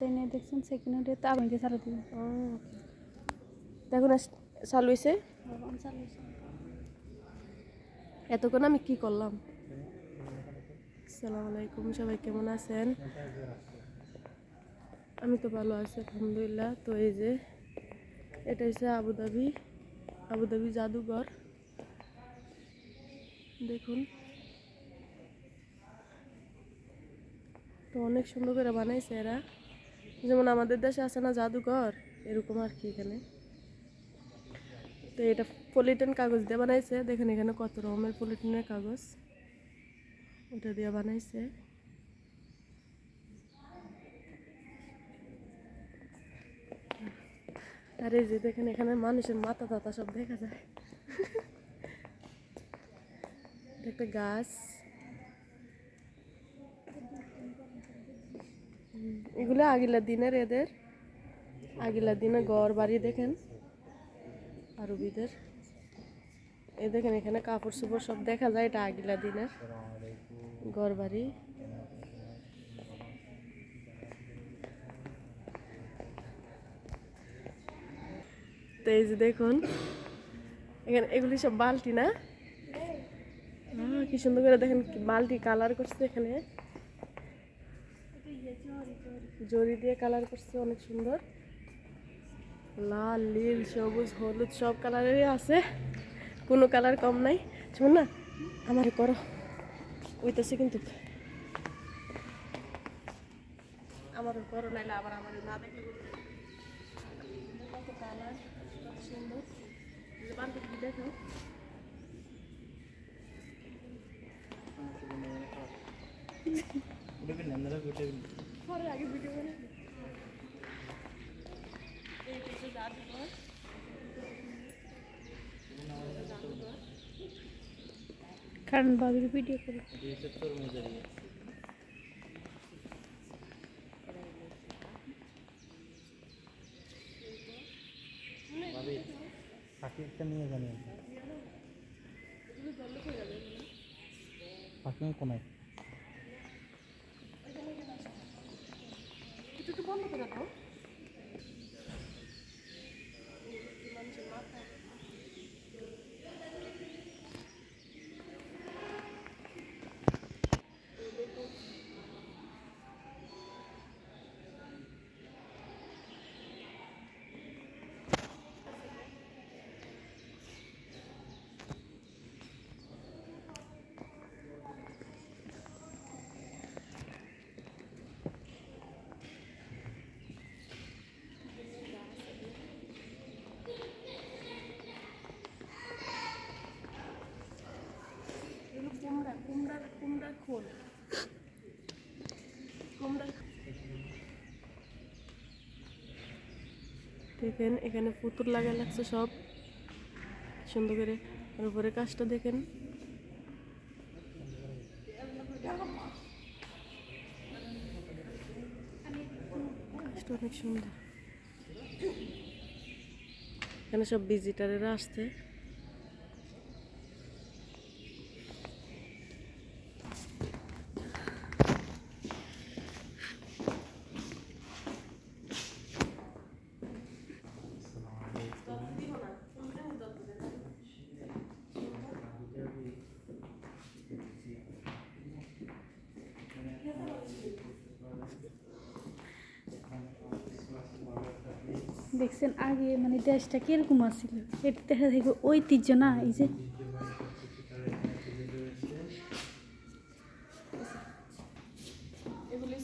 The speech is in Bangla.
ট্রেনে দেখছেন সেকেন্ড হ্যান্ডে তা আমি চালা দিব দেখুন চালু হয়েছে এতক্ষণ আমি কি করলাম? আসসালামু আলাইকুম সবাই কেমন আছেন? আমি তো ভালো আছি আলহামদুলিল্লাহ। তো এই যে এটা হচ্ছে আবুধাবি আবুধাবি জাদুঘর। দেখুন। তো অনেক সুন্দর করে বানাইছে এরা। যেমন আমাদের দেশে আছে না জাদুঘর, এরকম আর কি এখানে। তো এটা পলিথিন কাগজ দিয়ে বানাইছে। দেখেন এখানে কত রকমের পলিথিনের কাগজ। ওটা দিয়ে বানাইছে। আর এই যে দেখেন এখানে মানুষের মাথা টাথা সব দেখা যায়। একটা গাছ। এগুলো আগিলার দিনের এদের। আগিলার দিনে ঘর বাড়ি দেখেন, আরবিদের। এ দেখেন এখানে কাপড় চোপড় সব দেখা যায়, এটা আগিলা দিনের ঘর বাড়ি। এই যে দেখুন, এখানে এগুলি সব বালতি না? কি সুন্দর করে দেখেন বালতি কালার করছে এখানে। জরি দিয়ে কালার করছে অনেক সুন্দর লাল নীল সবুজ হলুদ সব কালারেরই আছে কোনো কালার কম নাই শোন না আমার করো ওইটাছে কিন্তু আমারও করো নাইলে আবার আমার না দেখে কত কালার সুন্দর বালতিগুলি পরে আগে ভিডিও বানাই এই হচ্ছে জাদুঘর কারণ বাবির ভিডিও করি। পাখি একটা নিয়ে জানি পাখি কোনায়? দেখেন, এখানে পুতুল লাগা লাগছে সব। সুন্দর করে। আর উপরে কাজটা দেখেন। কাজটা অনেক সুন্দর। এখানে সব ভিজিটারেরা আসছে। দেখছেন আগে মানে দেশটা কীরকম আছিল? এটা দেখা দেখো ঐতিহ্য না এই যে? এগুলি